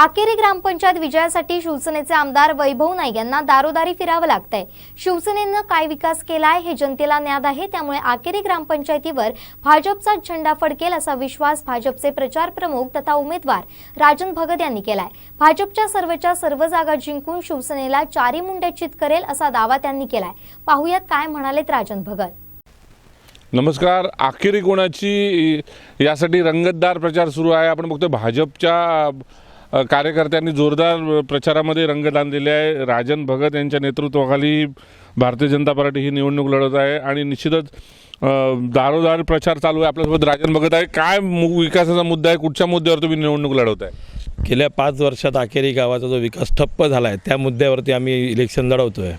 आकेरी ग्रामपंचायत विजयासाठी शिवसेनेचे आमदार वैभव नाईक यांना दारोदारी फिरावं लागतंय. शिवसेनेनं काय विकास केलाय हे जनतेला ज्ञात आहे त्यामुळे आकेरी ग्रामपंचायतीवर भाजपचा झेंडा फडकेल असा विश्वास भाजपचे प्रचार प्रमुख तथा उमेदवार राजन भगत यांनी केलाय. भाजपच्या सर्वच्या सर्व जागा जिंकून शिवसेनेला चारी मुंड्या चित करेल असा दावा त्यांनी केलाय. पाहुयात काय म्हणालेत राजन भगत. नमस्कार. आखेरी कोणाची यासाठी रंगतदार प्रचार सुरू आहे. आपण बघतो भाजपच्या कार्यकर्त्यांनी जोरदार प्रचारामध्ये रंगदान दिले आहे. राजन भगत यांच्या नेतृत्वाखाली भारतीय जनता पार्टी ही निवडणूक लढत आहे आणि निश्चितच दारोदार प्रचार चालू आहे आपल्यासोबत राजन भगत आहे. काय मु- विकासाचा मुद्दा आहे? कुठच्या मुद्द्यावर तुम्ही निवडणूक लढवत आहे गेल्या पाच वर्षात अखेरी गावाचा जो विकास ठप्प झाला आहे त्या मुद्द्यावरती आम्ही इलेक्शन लढवतो आहे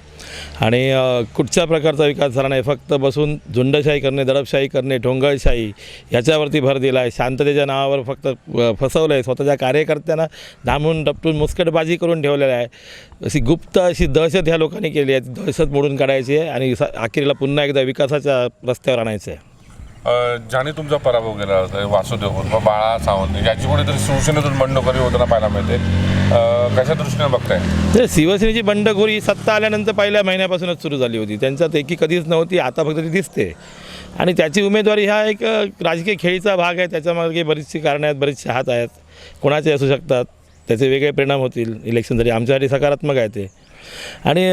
आणि कुठच्या प्रकारचा विकास झाला नाही फक्त बसून झुंडशाही करणे दडपशाही करणे ढोंगळशाही याच्यावरती भर दिला आहे शांततेच्या नावावर फक्त फसवलं आहे स्वतःच्या कार्यकर्त्यांना दामून डपटून मुस्कटबाजी करून ठेवलेलं आहे. अशी गुप्त अशी दहशत ह्या लोकांनी केली आहे. दहशत मोडून काढायची आहे आणि स- अखेरीला पुन्हा एकदा विकासाच्या रस्त्यावर आणायचं आहे. ज्याने तुमचा पराभव केला होता वासुदेव किंवा बाळा सावंत याची कुठेतरी शिवसेनेतून बंडखोरी होताना पाहायला मिळते. कशा दृष्टीने बघताय? शिवसेनेची बंडखोरी सत्ता आल्यानंतर पहिल्या महिन्यापासूनच सुरू झाली होती. त्यांच्यात एकी कधीच नव्हती आता फक्त ती दिसते. आणि त्याची उमेदवारी हा एक राजकीय खेळीचा भाग आहे. त्याच्यामागे बरीचशी कारणं आहेत बरेचसे हात आहेत. कोणाचे असू शकतात त्याचे वेगळे परिणाम होतील. इलेक्शन जरी आमच्यासाठी सकारात्मक आहे ते. आणि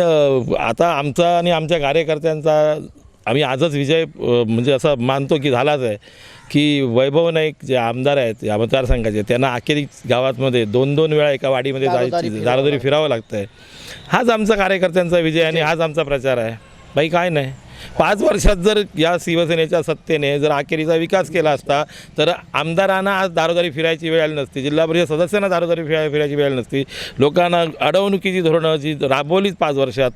आता आमचा आणि आमच्या कार्यकर्त्यांचा आम्ही आजच विजय म्हणजे असं मानतो की झालाच आहे की वैभव नाईक जे आमदार आहेत या मतदारसंघाचे त्यांना अखेरी गावातमध्ये दोन दोन वेळा एका वाडीमध्ये जायची दारोदारी फिरावं लागतं आहे हाच आमचा कार्यकर्त्यांचा विजय आणि हाच आमचा प्रचार आहे. बाई काय नाही. पाच वर्षात जर या शिवसेनेच्या सत्तेने जर अखेरीचा विकास केला असता तर आमदारांना आज दारोदारी फिरायची वेळ आली नसती जिल्हा परिषद सदस्यांना दारोदारी फिराय फिरायची वेळ नसती. लोकांना अडवणुकीची धोरणं जी राबवलीच पाच वर्षात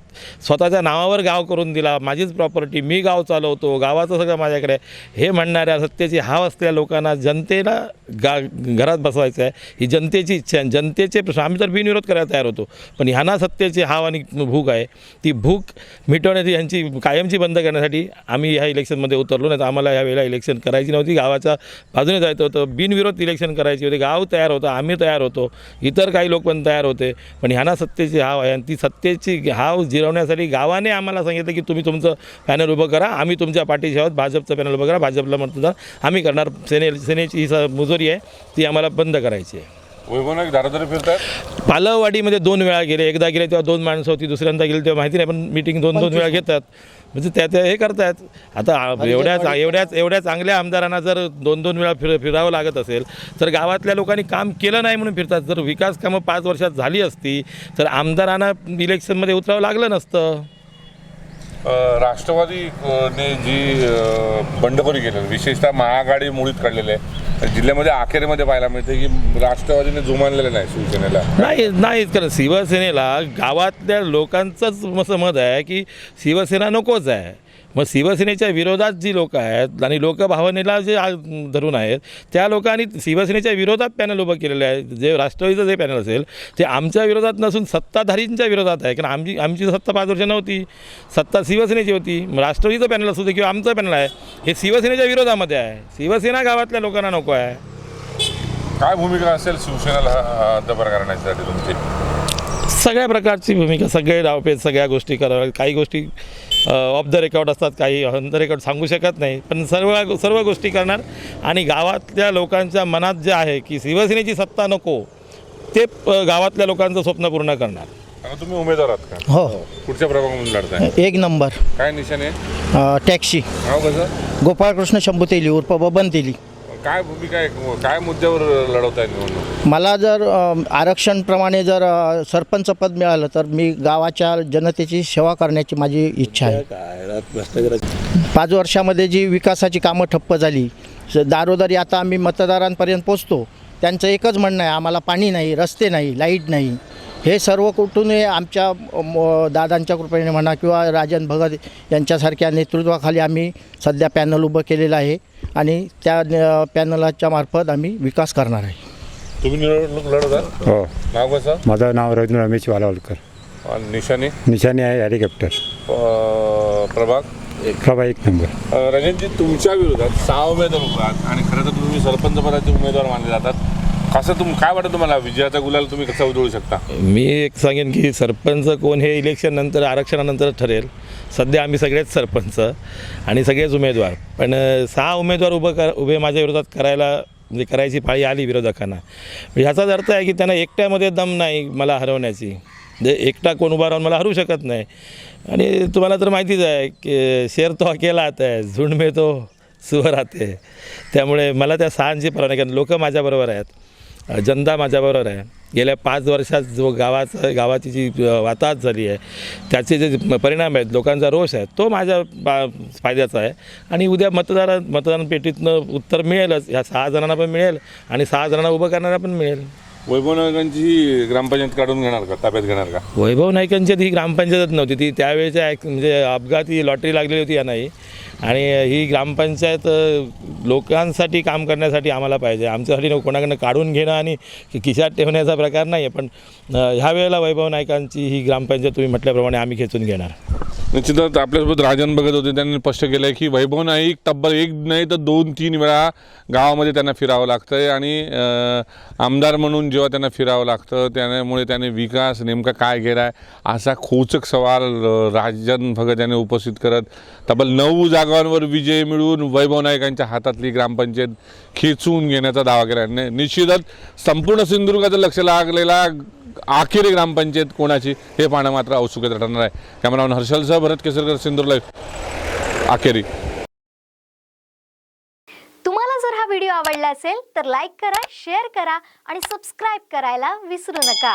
स्वतःच्या नावावर गाव करून दिला माझीच प्रॉपर्टी मी गाव चालवतो गावाचं सगळं माझ्याकडे हे म्हणणाऱ्या सत्तेची हाव असलेल्या लोकांना जनतेला गा घरात बसवायचं आहे ही जनतेची इच्छा आहे. जनतेचे प्रश्न आम्ही तर बिनविरोध करायला तयार होतो पण ह्यांना सत्तेची हाव आणि भूक आहे. ती भूक मिटवण्याची यांची कायमची बंद करण्यासाठी आम्ही ह्या इलेक्शनमध्ये उतरलो नाही तर आम्हाला ह्या वेळेला इलेक्शन करायची नव्हती. गावाच्या बाजूने जायचं होतं. बिनविरोध इलेक्शन करायची होती. गाव तयार होतं. आम्ही तयार होतो. इतर काही लोक पण तयार होते. पण ह्यांना सत्तेची हाव आहे. आणि ती सत्तेची हाव जिरवण्यासाठी गावाने आम्हाला सांगितलं की तुम्ही तुमचं पॅनल उभं करा. आम्ही तुमच्या पाठीशी आहोत. भाजपचं पॅनल उभं करा. भाजपला मतदान आम्ही करणार. सेने सेनेची ही मुजोरी आहे. ती आम्हाला बंद करायची आहे. पालवाडीमध्ये दोन वेळा गेले. एकदा गेले तेव्हा दोन माणसं होती. दुसऱ्यांदा गेली तेव्हा माहिती नाही पण मीटिंग दोन दोन वेळा घेतात. म्हणजे त्या त्या हे करतायत. आता एवढ्याच एवढ्याच एवढ्या चांगल्या आमदारांना जर दोन दोन वेळा फिर फिरावं लागत असेल तर गावातल्या लोकांनी काम केलं नाही म्हणून फिरतात. जर विकास कामं पाच वर्षात झाली असती तर आमदारांना इलेक्शनमध्ये उतरावं लागलं नसतं. अ, राष्ट्रवादी अ, ने जी बंडखोरी केली विशेषतः महाआघाडी मुळीत काढलेली आहे. जिल्ह्यामध्ये अखेरमध्ये पाहायला मिळते की राष्ट्रवादीने जुमानलेलं नाही शिवसेनेला. नाही नाही कारण शिवसेनेला गावातल्या लोकांचंच असं मत आहे की शिवसेना नकोच आहे. मग शिवसेनेच्या विरोधात जी लोक आहेत आणि लोकभावनेला जे धरून आहेत त्या लोकांनी शिवसेनेच्या विरोधात पॅनल उभं केलेलं आहे. जे राष्ट्रवादीचं जे पॅनल असेल ते आमच्या विरोधात नसून सत्ताधारींच्या विरोधात आहे. कारण आमची आमची सत्ता पाच वर्ष नव्हती. सत्ता शिवसेनेची होती. मग राष्ट्रवादीचं पॅनल असू दे किंवा आमचं पॅनल आहे हे शिवसेनेच्या विरोधामध्ये आहे. शिवसेना गावातल्या लोकांना नको. आहे. काय भूमिका असेल शिवसेनेला हा हद्दपार करण्यासाठी तुमची? सगळ्या प्रकारची भूमिका सगळे डावपेच सगळ्या गोष्टी कराव्या काही गोष्टी ऑफ द रेकॉर्ड असतात काही ऑन द रेकॉर्ड सांगू शकत नाही. पण सर्व सर्व गोष्टी करणार आणि गावातल्या लोकांच्या मनात जे आहे की शिवसेनेची सत्ता नको ते गावातल्या लोकांचं स्वप्न पूर्ण करणार. तुम्ही उमेदवार आहात का? हो. कुठच्या प्रभागामधून लढताय. एक नंबर. काय निशाणे? अ, टॅक्सी. नाव कसं? गोपाळकृष्ण शंभू तेली उर्फ बबन तेली काय भूमिका आहे? काय मुद्द्यावर लढवताय निवडणूक? मला जर आरक्षणप्रमाणे जर सरपंच पद मिळालं तर मी गावाच्या जनतेची सेवा करण्याची माझी इच्छा आहे. पाच वर्षामध्ये जी विकासाची कामं ठप्प झाली दारोदारी आता आम्ही मतदारांपर्यंत पोचतो. त्यांचं एकच म्हणणं आहे आम्हाला पाणी नाही रस्ते नाही लाइट नाही. हे सर्व कुठून हे आमच्या दादांच्या कृपेने म्हणा किंवा राजन भगत यांच्यासारख्या नेतृत्वाखाली आम्ही सध्या पॅनल उभं केलेलं आहे आणि त्या पॅनलाच्या मार्फत आम्ही विकास करणार आहे. तुम्ही निवडणूक लढवता हो. नाव कसं? माझं नाव रवींद्र रमेश वालावलकर. आणि निशाणे निशाणी आहे हेलिकॉप्टर. प्रभाग? प्रभा एक नंबर. रजनजी तुमच्या विरोधात सहा उमेदवार आणि खरं तर तुम्ही सरपंच पदाचे उमेदवार मानले जातात. कसं तुम काय वाटतं तुम्हाला? विजयाचा गुलाल तुम्ही कसा उधळू शकता? मी एक सांगेन की सरपंच कोण हे इलेक्शन नंतर आरक्षणानंतर ठरेल. सध्या आम्ही सगळेच सरपंच आणि सगळेच उमेदवार. पण सहा उमेदवार उभं कर उभे माझ्या विरोधात करायला म्हणजे करायची पाळी आली विरोधकांना. ह्याचाच अर्थ आहे की त्यांना एकट्यामध्ये दम नाही मला हरवण्याची. म्हणजे एकटा कोण उभा राहून मला हरू शकत नाही. आणि तुम्हाला तर माहितीच आहे की शेर तो अकेला आता आहे झुंड में तो सुवर आते त्यामुळे मला त्या सहांची परवानगी लोक माझ्याबरोबर आहेत. जनता माझ्याबरोबर आहे. गेल्या पाच वर्षात जो गावाचं गावाची जी वाताहत झाली आहे त्याचे जे परिणाम आहेत लोकांचा रोष आहे तो माझ्या बा फायद्याचा आहे. आणि उद्या मतदार मतदान पेटीतनं उत्तर मिळेलच ह्या सहा जणांना पण मिळेल आणि सहा जणांना उभं करणारा पण मिळेल. वैभव नायकांची ग्रामपंचायत काढून घेणार का? ताब्यात घेणार का? वैभव नाईकांची ही ग्रामपंचायतच नव्हती. ती त्यावेळेच्या म्हणजे अपघाती लॉटरी लागलेली होती या नाही. आणि ही ग्रामपंचायत लोकांसाठी काम करण्यासाठी आम्हाला पाहिजे. आमच्यासाठी कोणाकडनं काढून घेणं आणि खिशात ठेवण्याचा प्रकार नाही आहे पण ह्या वेळेला वैभव नायकांची ही ग्रामपंचायत तुम्ही म्हटल्याप्रमाणे आम्ही खेचून घेणार. निश्चितच आपल्यासोबत राजन बघत होते त्यांनी स्पष्ट केलं आहे की वैभव नाईक तब्बल एक नाही तर दोन तीन वेळा गावामध्ये त्यांना फिरावं लागतं आहे आणि आमदार म्हणून जेव्हा त्यांना फिरावं लागतं त्यामुळे त्याने विकास नेमका काय केला आहे असा खोचक सवाल राजन भगत यांनी उपस्थित करत तब्बल नऊ जागांवर विजय मिळवून वैभव नाईकांच्या हातातली ग्रामपंचायत खेचून घेण्याचा दावा केला. निश्चितच संपूर्ण सिंधुदुर्गाचं लक्ष लागलेला आखेरी ग्रामपंचायत कोणाची हे पाहणं मात्र औत्सुकत ठरणार आहे. कॅमेरामॅन हर्षलसह भरत केसरकर सिंदूर अखेरी. तुम्हाला जर हा व्हिडिओ आवडला असेल तर लाईक करा शेअर करा आणि सबस्क्राईब करायला विसरू नका.